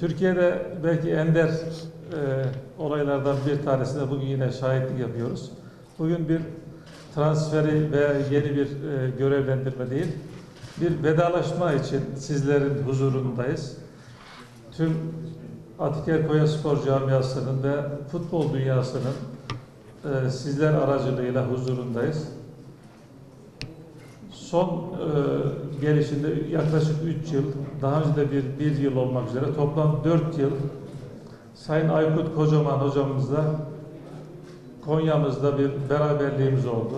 Türkiye'de belki ender e, olaylardan bir tanesine bugün yine şahitlik yapıyoruz. Bugün bir transferi ve yeni bir e, görevlendirme değil, bir vedalaşma için sizlerin huzurundayız. Tüm Atiker Koya Spor Camiası'nın ve futbol dünyasının e, sizler aracılığıyla huzurundayız. Son e, gelişinde yaklaşık 3 yıl, daha önce de bir, bir yıl olmak üzere toplam 4 yıl Sayın Aykut Kocaman hocamızla Konya'mızda bir beraberliğimiz oldu.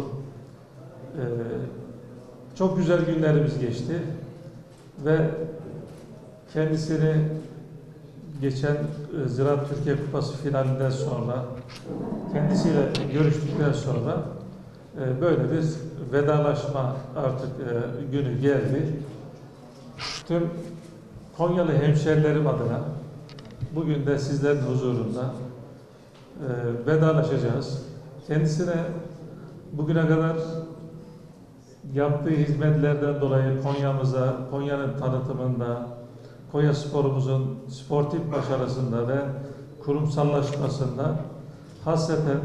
E, çok güzel günlerimiz geçti ve kendisini geçen e, Ziraat Türkiye Kupası finalinden sonra kendisiyle görüştükten sonra böyle bir vedalaşma artık e, günü geldi. Tüm Konyalı hemşerilerim adına bugün de sizlerin huzurunda e, vedalaşacağız. Kendisine bugüne kadar yaptığı hizmetlerden dolayı Konya'mıza, Konya'nın tanıtımında, Konya sporumuzun sportif başarısında ve kurumsallaşmasında hasreten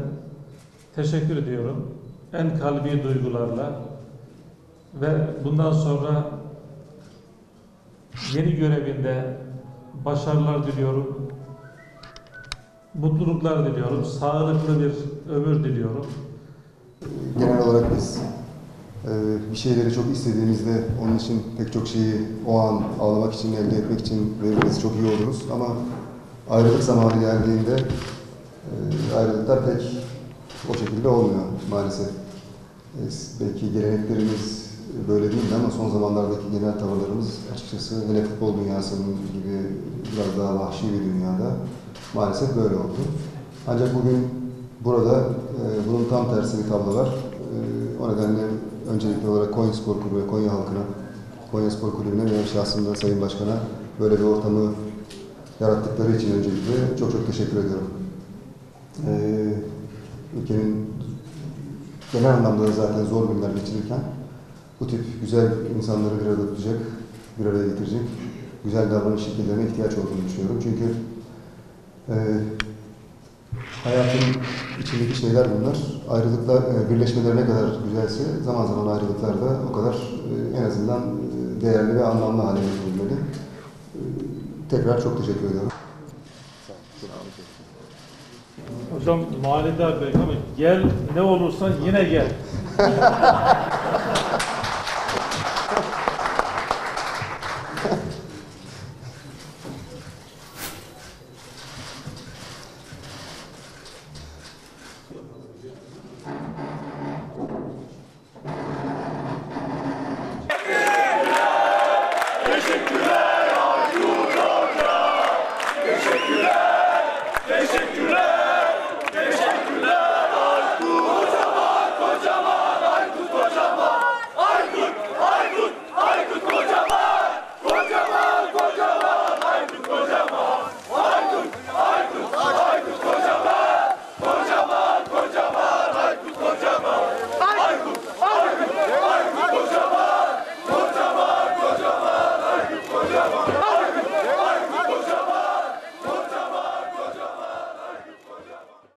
teşekkür ediyorum. En kalbi duygularla ve bundan sonra yeni görevinde başarılar diliyorum. Mutluluklar diliyorum. Sağlıklı bir ömür diliyorum. Genel olarak biz e, bir şeyleri çok istediğimizde onun için pek çok şeyi o an almak için, elde etmek için veririz, çok iyi oluruz. Ama ayrılık zamanı geldiğinde e, ayrılıklar pek o şekilde olmuyor maalesef. E, belki geleneklerimiz böyle değildi ama son zamanlardaki genel tavırlarımız açıkçası hele futbol dünyasının gibi biraz daha vahşi bir dünyada maalesef böyle oldu. Ancak bugün burada e, bunun tam tersi bir tablo var. E, o nedenle öncelikli olarak Konya Spor Kulübü ve Konya halkına, Konya Spor Kulübü'ne ve şahsında Sayın Başkan'a böyle bir ortamı yarattıkları için öncelikle çok çok teşekkür ediyorum. E, ülkenin genel anlamda da zaten zor günler geçirirken bu tip güzel insanları bir arada tutacak, bir araya getirecek güzel davranış şekillerine ihtiyaç olduğunu düşünüyorum. Çünkü e, hayatın içindeki şeyler bunlar. Ayrılıklar, e, birleşmeler ne kadar güzelse zaman zaman ayrılıklar da o kadar e, en azından e, değerli ve anlamlı hale getirilmeli. E, tekrar çok teşekkür ediyorum. Hocam manidar belki ama gel ne olursan yine gel.